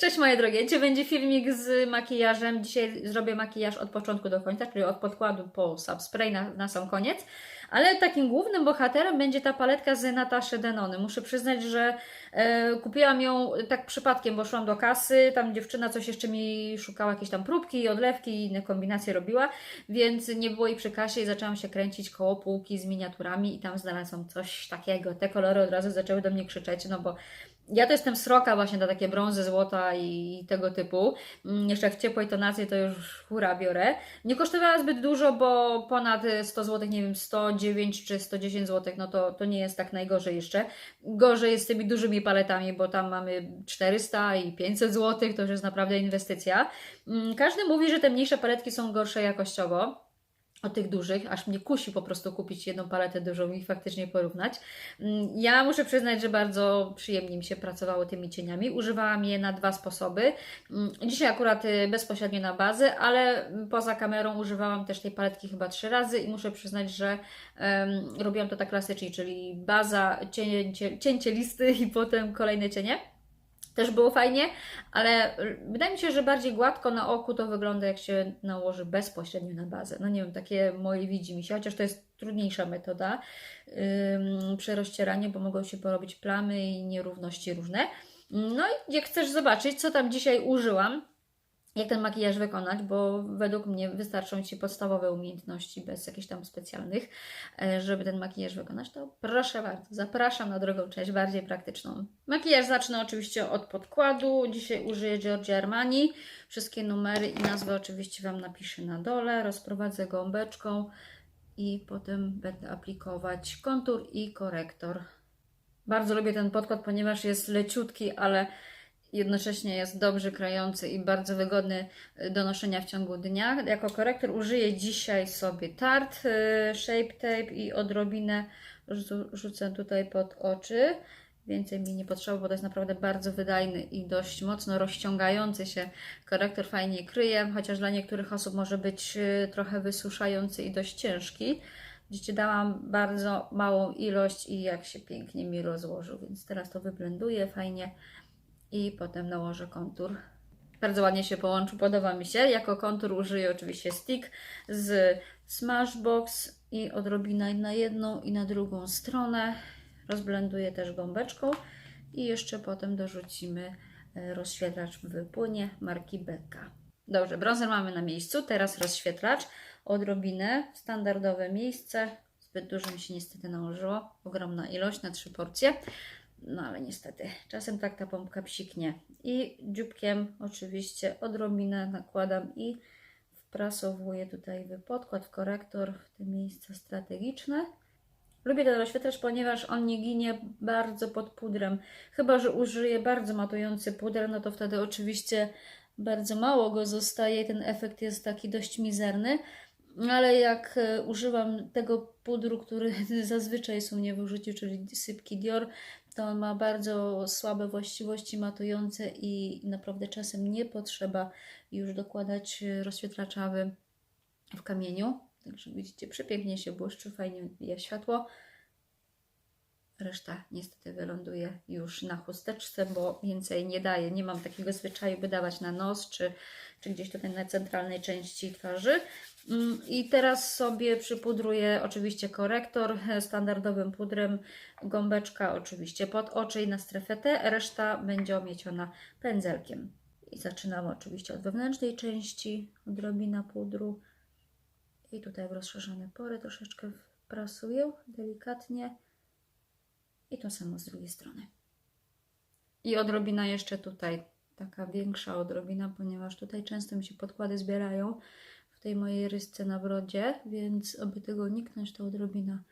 Cześć moje drogie, dzisiaj będzie filmik z makijażem. Dzisiaj zrobię makijaż od początku do końca, czyli od podkładu po subspray na, na sam koniec. Ale takim głównym bohaterem będzie ta paletka z Nataszy Denony. Muszę przyznać, że e, kupiłam ją tak przypadkiem, bo szłam do kasy, tam dziewczyna coś jeszcze mi szukała, jakieś tam próbki, odlewki i inne kombinacje robiła, więc nie było jej przy kasie i zaczęłam się kręcić koło półki z miniaturami i tam znalazłam coś takiego. Te kolory od razu zaczęły do mnie krzyczeć, no bo ja to jestem sroka właśnie na takie brązy, złota i tego typu. Mm, Jeszcze w ciepłej tonacji to już hura biorę. Nie kosztowała zbyt dużo, bo ponad 100 zł, nie wiem, 109 czy 110 zł, no to, to nie jest tak najgorzej jeszcze. Gorzej jest z tymi dużymi paletami, bo tam mamy 400 i 500 zł, to już jest naprawdę inwestycja. Mm, Każdy mówi, że te mniejsze paletki są gorsze jakościowo od tych dużych, aż mnie kusi po prostu kupić jedną paletę dużą i faktycznie porównać. Mm, Ja muszę przyznać, że bardzo przyjemnie mi się pracowało tymi cieniami. Używałam je na dwa sposoby. Mm, Dzisiaj akurat y, bezpośrednio na bazę, ale mm, poza kamerą używałam też tej paletki chyba trzy razy i muszę przyznać, że em, robiłam to tak klasycznie, czyli baza, cięcie listy i potem kolejne cienie. Też było fajnie, ale wydaje mi się, że bardziej gładko na oku to wygląda, jak się nałoży bezpośrednio na bazę. No nie wiem, takie moje widzi mi się, chociaż to jest trudniejsza metoda ym, przy rozcieraniu, bo mogą się porobić plamy i nierówności różne. No i jak chcesz zobaczyć, co tam dzisiaj użyłam, jak ten makijaż wykonać, bo według mnie wystarczą Ci podstawowe umiejętności bez jakichś tam specjalnych, e, żeby ten makijaż wykonać, to proszę bardzo, zapraszam na drugą część, bardziej praktyczną. Makijaż zacznę oczywiście od podkładu. Dzisiaj użyję Giorgio Armani. Wszystkie numery i nazwy oczywiście Wam napiszę na dole. Rozprowadzę gąbeczką i potem będę aplikować kontur i korektor. Bardzo lubię ten podkład, ponieważ jest leciutki, ale jednocześnie jest dobrze krający i bardzo wygodny do noszenia w ciągu dnia. Jako korektor użyję dzisiaj sobie Tarte, y, Shape Tape i odrobinę rzu- rzucę tutaj pod oczy. Więcej mi nie potrzeba, bo to jest naprawdę bardzo wydajny i dość mocno rozciągający się korektor. Fajnie kryje, chociaż dla niektórych osób może być y, trochę wysuszający i dość ciężki. Widzicie, dałam bardzo małą ilość i jak się pięknie mi rozłożył, więc teraz to wyblenduję fajnie i potem nałożę kontur. Bardzo ładnie się połączył, podoba mi się. Jako kontur użyję oczywiście stick z Smashbox i odrobina na jedną i na drugą stronę. Rozblenduję też gąbeczką i jeszcze potem dorzucimy e, rozświetlacz w płynie marki Becca. Dobrze, bronzer mamy na miejscu, teraz rozświetlacz, odrobinę, standardowe miejsce, zbyt dużo mi się niestety nałożyło, ogromna ilość na trzy porcje. No ale niestety, czasem tak ta pompka psiknie. I dzióbkiem oczywiście odrobinę nakładam i wprasowuję tutaj w podkład, w korektor, w te miejsca strategiczne. Lubię ten rozświetlacz, ponieważ on nie ginie bardzo pod pudrem. Chyba, że użyję bardzo matujący puder, no to wtedy oczywiście bardzo mało go zostaje i ten efekt jest taki dość mizerny. Ale jak e, używam tego pudru, który zazwyczaj jest u mnie w użyciu, czyli sypki Dior, to ma bardzo słabe właściwości matujące i naprawdę czasem nie potrzeba już dokładać e, rozświetlacza w, w kamieniu. Także widzicie, przepięknie się błyszczy, fajnie odbija światło. Reszta niestety wyląduje już na chusteczce, bo więcej nie daje. Nie mam takiego zwyczaju, by dawać na nos czy, czy gdzieś tutaj na centralnej części twarzy. Mm, I teraz sobie przypudruję oczywiście korektor e, standardowym pudrem, gąbeczka oczywiście pod oczy i na strefę T, reszta będzie omieciona pędzelkiem. I zaczynamy oczywiście od wewnętrznej części, odrobina pudru i tutaj w rozszerzone pory troszeczkę wprasuję delikatnie i to samo z drugiej strony. I odrobina jeszcze tutaj, taka większa odrobina, ponieważ tutaj często mi się podkłady zbierają w tej mojej rysce na brodzie, więc aby tego uniknąć, to odrobina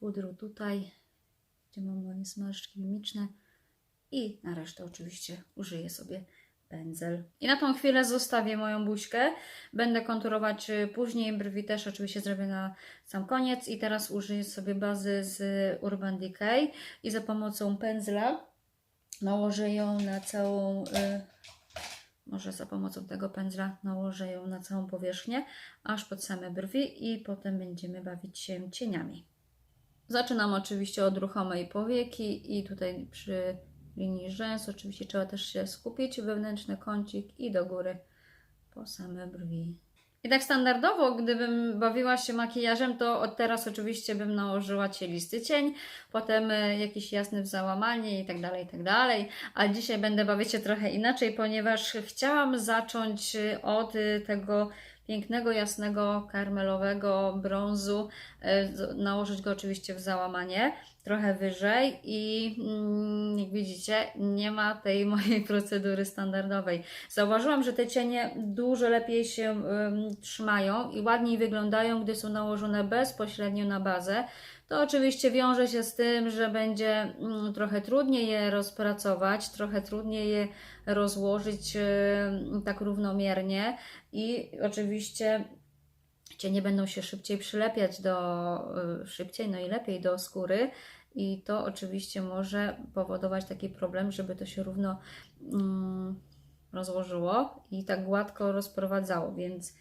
pudru tutaj, gdzie mam moje zmarszczki mimiczne i na resztę oczywiście użyję sobie pędzel. I na tą chwilę zostawię moją buźkę. Będę konturować y, później, brwi też oczywiście zrobię na sam koniec i teraz użyję sobie bazy z Urban Decay i za pomocą pędzla nałożę ją na całą... Y, może za pomocą tego pędzla nałożę ją na całą powierzchnię, aż pod same brwi i potem będziemy bawić się cieniami. Zaczynam oczywiście od ruchomej powieki i tutaj przy linii rzęs. Oczywiście trzeba też się skupić, wewnętrzny kącik i do góry po same brwi. I tak standardowo, gdybym bawiła się makijażem, to od teraz oczywiście bym nałożyła cielisty cień, potem e, jakiś jasny w załamanie i tak dalej, i tak dalej. A dzisiaj będę bawić się trochę inaczej, ponieważ chciałam zacząć e, od e, tego pięknego, jasnego, karmelowego brązu, nałożyć go oczywiście w załamanie, trochę wyżej i mm, jak widzicie, nie ma tej mojej procedury standardowej. Zauważyłam, że te cienie dużo lepiej się ym, trzymają i ładniej wyglądają, gdy są nałożone bezpośrednio na bazę. To oczywiście wiąże się z tym, że będzie mm, trochę trudniej je rozpracować, trochę trudniej je rozłożyć tak równomiernie i oczywiście cienie będą się szybciej przylepiać do, y, szybciej, no i lepiej do skóry. I to oczywiście może powodować taki problem, żeby to się równo mm, rozłożyło i tak gładko rozprowadzało, więc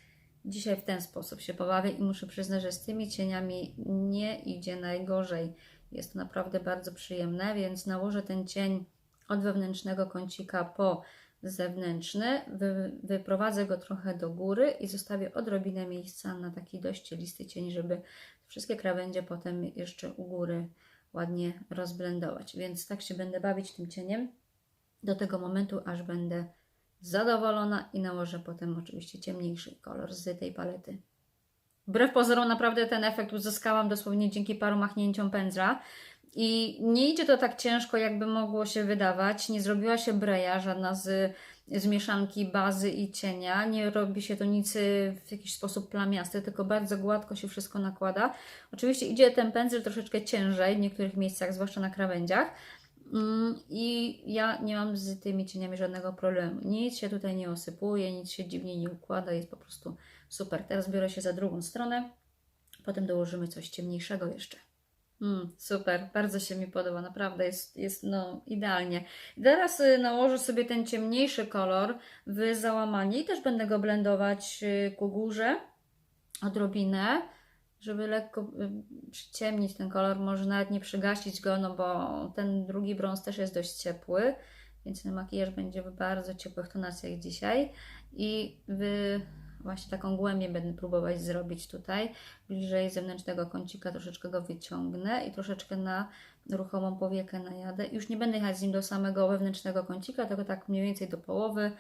dzisiaj w ten sposób się pobawię i muszę przyznać, że z tymi cieniami nie idzie najgorzej. Jest to naprawdę bardzo przyjemne, więc nałożę ten cień od wewnętrznego kącika po zewnętrzny, wy, wyprowadzę go trochę do góry i zostawię odrobinę miejsca na taki dość listy cień, żeby wszystkie krawędzie potem jeszcze u góry ładnie rozblendować. Więc tak się będę bawić tym cieniem do tego momentu, aż będę zadowolona i nałożę potem oczywiście ciemniejszy kolor z tej palety. Wbrew pozorom naprawdę ten efekt uzyskałam dosłownie dzięki paru machnięciom pędzla. I nie idzie to tak ciężko, jakby mogło się wydawać. Nie zrobiła się breja, żadna z, z mieszanki bazy i cienia. Nie robi się to nic y, w jakiś sposób plamiasty, tylko bardzo gładko się wszystko nakłada. Oczywiście idzie ten pędzel troszeczkę ciężej w niektórych miejscach, zwłaszcza na krawędziach. Mm, I ja nie mam z tymi cieniami żadnego problemu. Nic się tutaj nie osypuje, nic się dziwnie nie układa, jest po prostu super. Teraz biorę się za drugą stronę, potem dołożymy coś ciemniejszego jeszcze. Mm, super, bardzo się mi podoba, naprawdę jest, jest no idealnie. Teraz y, nałożę sobie ten ciemniejszy kolor w załamanie i też będę go blendować y, ku górze odrobinę, żeby lekko y, przyciemnić ten kolor, może nawet nie przygasić go, no bo ten drugi brąz też jest dość ciepły, więc ten makijaż będzie w bardzo ciepłych tonacjach dzisiaj i w właśnie taką głębię będę próbować zrobić tutaj, bliżej zewnętrznego kącika troszeczkę go wyciągnę i troszeczkę na ruchomą powiekę najadę. Już nie będę jechać z nim do samego wewnętrznego kącika, tylko tak mniej więcej do połowy,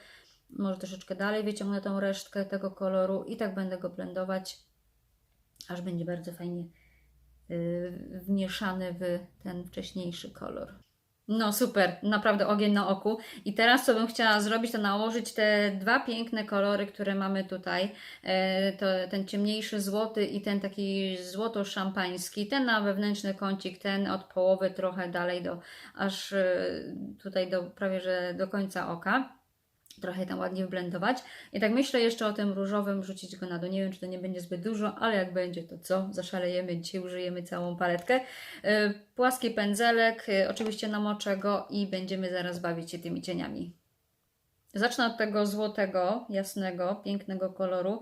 może troszeczkę dalej wyciągnę tą resztkę tego koloru i tak będę go blendować, aż będzie bardzo fajnie yy, wmieszany w ten wcześniejszy kolor. No super, naprawdę ogień na oku. I teraz co bym chciała zrobić, to nałożyć te dwa piękne kolory, które mamy tutaj. E, to ten ciemniejszy złoty i ten taki złoto-szampański. Ten na wewnętrzny kącik, ten od połowy trochę dalej do, aż e, tutaj do prawie, że do końca oka. Trochę tam ładnie wblendować. I tak myślę jeszcze o tym różowym, rzucić go na dół. Nie wiem, czy to nie będzie zbyt dużo, ale jak będzie, to co? Zaszalejemy. Dzisiaj użyjemy całą paletkę. Yy, Płaski pędzelek, yy, oczywiście namoczę go i będziemy zaraz bawić się tymi cieniami. Zacznę od tego złotego, jasnego, pięknego koloru.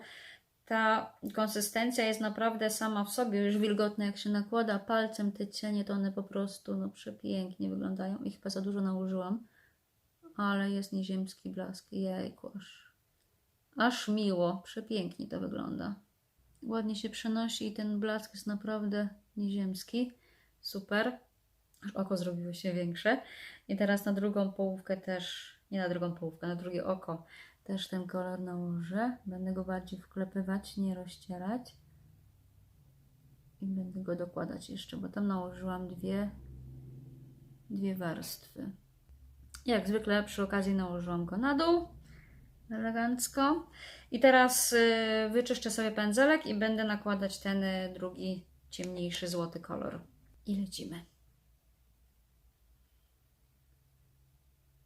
Ta konsystencja jest naprawdę sama w sobie już wilgotna. Jak się nakłada palcem te cienie, to one po prostu no, przepięknie wyglądają. I chyba za dużo nałożyłam ale jest nieziemski blask. Jejku, aż, aż miło, przepięknie to wygląda. Ładnie się przenosi i ten blask jest naprawdę nieziemski. Super. Aż oko zrobiło się większe. I teraz na drugą połówkę też, nie na drugą połówkę, na drugie oko też ten kolor nałożę. Będę go bardziej wklepywać, nie rozcierać. I będę go dokładać jeszcze, bo tam nałożyłam dwie, dwie warstwy. Jak zwykle przy okazji nałożyłam go na dół, elegancko. I teraz y, wyczyszczę sobie pędzelek i będę nakładać ten y, drugi, ciemniejszy, złoty kolor. I lecimy.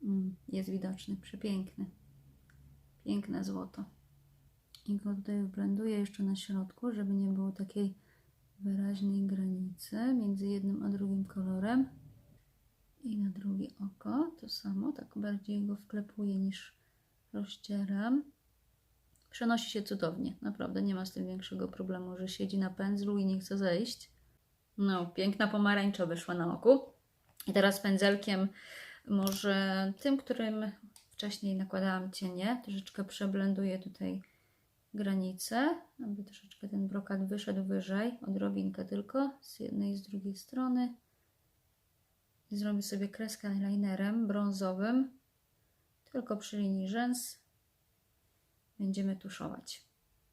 Mm, jest widoczny, przepiękny. Piękne złoto. I go tutaj blenduję jeszcze na środku, żeby nie było takiej wyraźnej granicy między jednym a drugim kolorem. I na drugie oko to samo, tak bardziej go wklepuję niż rozcieram. Przenosi się cudownie, naprawdę nie ma z tym większego problemu, że siedzi na pędzlu i nie chce zejść. No, piękna pomarańcza wyszła na oku. I teraz pędzelkiem Może tym, którym wcześniej nakładałam cienie, troszeczkę przeblenduję tutaj granice, aby troszeczkę ten brokat wyszedł wyżej, odrobinkę tylko, z jednej i z drugiej strony. Zrobię sobie kreskę eyelinerem brązowym, tylko przy linii rzęs będziemy tuszować.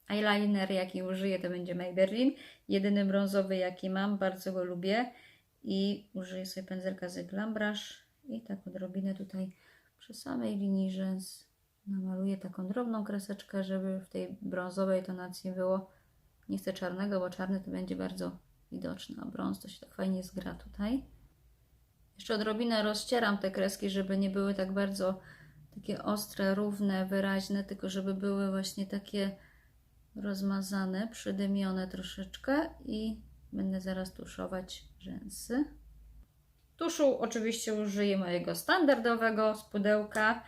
Eyeliner, jaki użyję, to będzie Maybelline. Jedyny brązowy, jaki mam, bardzo go lubię. I użyję sobie pędzelka z Glam Brush i tak odrobinę tutaj przy samej linii rzęs namaluję taką drobną kreseczkę, żeby w tej brązowej tonacji było. Nie chcę czarnego, bo czarny to będzie bardzo widoczny, a brąz to się tak fajnie zgra tutaj. Jeszcze odrobinę rozcieram te kreski, żeby nie były tak bardzo takie ostre, równe, wyraźne, tylko żeby były właśnie takie rozmazane, przydymione troszeczkę i będę zaraz tuszować rzęsy. Tuszu oczywiście użyję mojego standardowego z pudełka,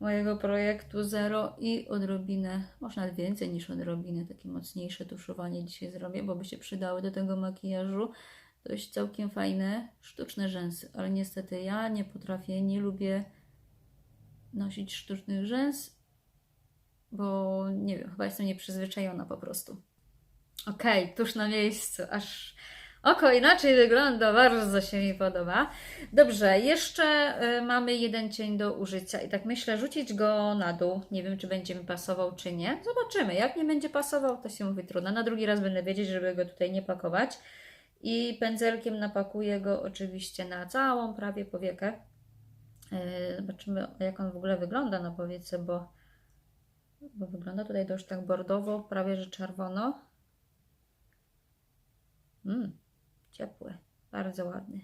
mojego projektu Zero i odrobinę, może nawet więcej niż odrobinę, takie mocniejsze tuszowanie dzisiaj zrobię, bo by się przydały do tego makijażu. Dość całkiem fajne, sztuczne rzęsy, ale niestety ja nie potrafię, nie lubię nosić sztucznych rzęs, bo nie wiem, chyba jestem nieprzyzwyczajona po prostu. Okej, tuż na miejscu, aż oko inaczej wygląda, bardzo się mi podoba. Dobrze, jeszcze y, mamy jeden cień do użycia i tak myślę rzucić go na dół. Nie wiem, czy będzie mi pasował, czy nie. Zobaczymy. Jak nie będzie pasował, to się wytrudna. Na drugi raz będę wiedzieć, żeby go tutaj nie pakować. I pędzelkiem napakuję go oczywiście na całą prawie powiekę. Y, Zobaczymy, jak on w ogóle wygląda na powiece, bo, bo wygląda tutaj dość tak bordowo, prawie że czerwono. Mm, ciepły, bardzo ładny.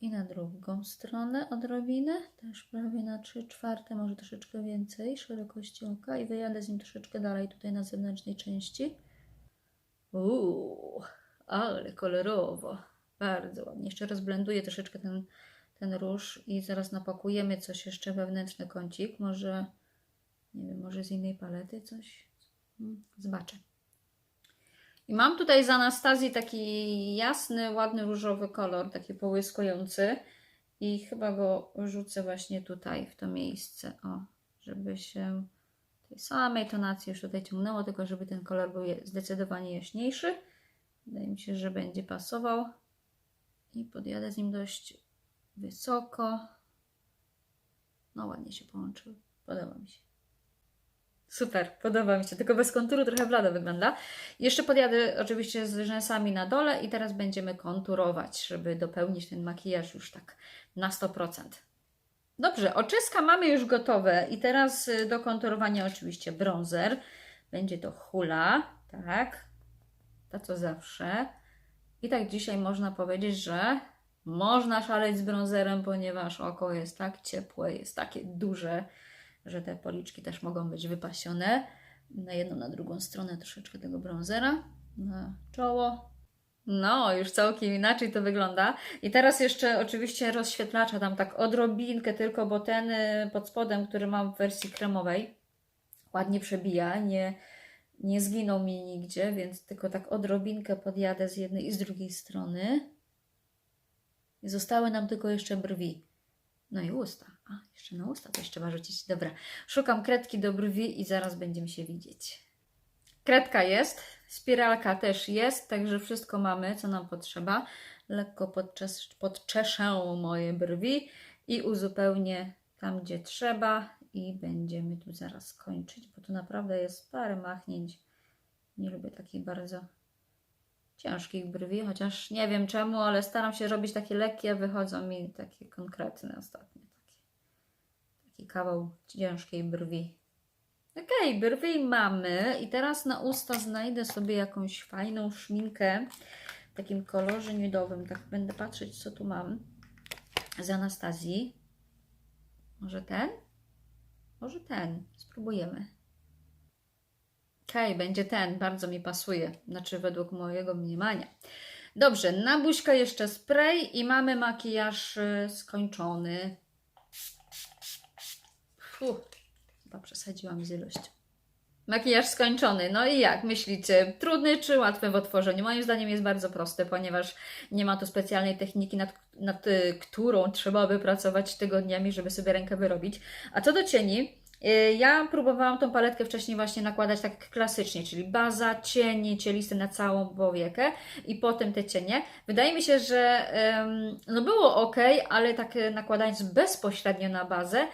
I na drugą stronę odrobinę, też prawie na 3 czwarte, może troszeczkę więcej szerokości oka i wyjadę z nim troszeczkę dalej tutaj na zewnętrznej części. Uuu, ale kolorowo, bardzo ładnie. Jeszcze rozblenduję troszeczkę ten, ten róż i zaraz napakujemy coś jeszcze wewnętrzny kącik, może, nie wiem, może z innej palety coś, Mm, zobaczę. I mam tutaj z Anastazji taki jasny, ładny różowy kolor, taki połyskujący. I chyba go rzucę właśnie tutaj, w to miejsce. O, żeby się tej samej tonacji już tutaj ciągnęło, tylko żeby ten kolor był zdecydowanie jaśniejszy. Wydaje mi się, że będzie pasował. I podjadę z nim dość wysoko. No ładnie się połączyły. Podoba mi się. Super, podoba mi się, tylko bez konturu trochę blado wygląda. Jeszcze podjadę oczywiście z rzęsami na dole i teraz będziemy konturować, żeby dopełnić ten makijaż już tak na 100%. Dobrze, oczyska mamy już gotowe i teraz y, do konturowania oczywiście bronzer. Będzie to hula, tak, to co zawsze. I tak dzisiaj można powiedzieć, że można szaleć z bronzerem, ponieważ oko jest tak ciepłe, jest takie duże, że te policzki też mogą być wypasione. Na jedną, na drugą stronę troszeczkę tego bronzera, na czoło. No, już całkiem inaczej to wygląda. I teraz jeszcze oczywiście rozświetlacza dam tak odrobinkę tylko, bo ten y, pod spodem, który mam w wersji kremowej, ładnie przebija, nie, nie zginął mi nigdzie, więc tylko tak odrobinkę podjadę z jednej i z drugiej strony. I zostały nam tylko jeszcze brwi. No i usta. A, jeszcze na usta też trzeba rzucić. Dobra, szukam kredki do brwi i zaraz będziemy się widzieć. Kredka jest, spiralka też jest, także wszystko mamy, co nam potrzeba. Lekko podczes, podczeszę moje brwi i uzupełnię tam, gdzie trzeba i będziemy tu zaraz kończyć, bo tu naprawdę jest parę machnięć. Nie lubię takich bardzo ciężkich brwi, chociaż nie wiem czemu, ale staram się robić takie lekkie, wychodzą mi takie konkretne ostatnio. Takie, taki kawał ciężkiej brwi. Okej, brwi mamy i teraz na usta znajdę sobie jakąś fajną szminkę w takim kolorze niudowym. Tak będę patrzeć, co tu mam z Anastazji. Może ten? Może ten. Spróbujemy. Okej, będzie ten. Bardzo mi pasuje. Znaczy według mojego mniemania. Dobrze, na buźkę jeszcze spray i mamy makijaż y, skończony. Fuh, chyba przesadziłam z ilością. Makijaż skończony. No i jak myślicie? Trudny czy łatwy w otworzeniu? Moim zdaniem jest bardzo prosty, ponieważ nie ma tu specjalnej techniki, nad, nad y, którą trzeba by pracować tygodniami, żeby sobie rękę wyrobić. A co do cieni, y, ja próbowałam tą paletkę wcześniej właśnie nakładać tak klasycznie, czyli baza, cienie, cielisty na całą powiekę i potem te cienie. Wydaje mi się, że no było ok, ale tak e, nakładając bezpośrednio na bazę,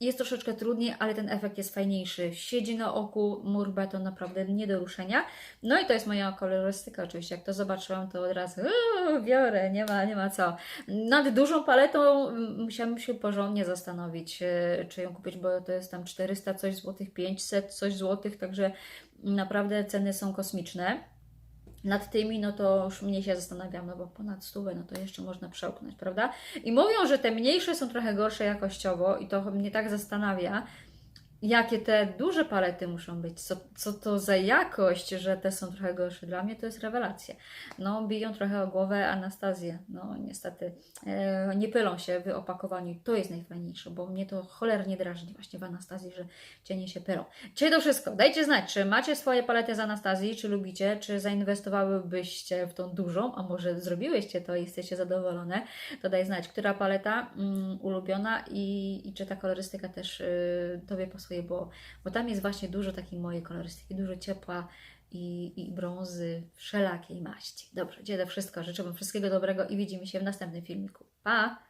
jest troszeczkę trudniej, ale ten efekt jest fajniejszy. Siedzi na oku, mur beton naprawdę nie do ruszenia. No i to jest moja kolorystyka oczywiście. Jak to zobaczyłam, to od razu uuu, biorę, nie ma, nie ma co. Nad dużą paletą mm, musiałam się porządnie zastanowić, e, czy ją kupić, bo to jest tam 400 coś złotych, 500 coś złotych, także naprawdę ceny są kosmiczne. Nad tymi, no to już mniej się zastanawiam, no bo ponad stówę, no to jeszcze można przełknąć, prawda? I mówią, że te mniejsze są trochę gorsze jakościowo i to mnie tak zastanawia, jakie te duże palety muszą być, co, co to za jakość, że te są trochę gorsze. Dla mnie to jest rewelacja. No, biją trochę o głowę Anastazję. No, niestety e, nie pylą się w opakowaniu. To jest najfajniejsze, bo mnie to cholernie drażni właśnie w Anastazji, że cienie się pylą. Dzisiaj to wszystko. Dajcie znać, czy macie swoje palety z Anastazji, czy lubicie, czy zainwestowałybyście w tą dużą, a może zrobiłyście to i jesteście zadowolone. To daj znać, która paleta mm, ulubiona i, i czy ta kolorystyka też y, Tobie pasuje, bo, bo tam jest właśnie dużo takiej mojej kolorystyki, dużo ciepła i, i brązy wszelakiej maści. Dobrze, dzielę wszystko. Życzę Wam wszystkiego dobrego i widzimy się w następnym filmiku. Pa!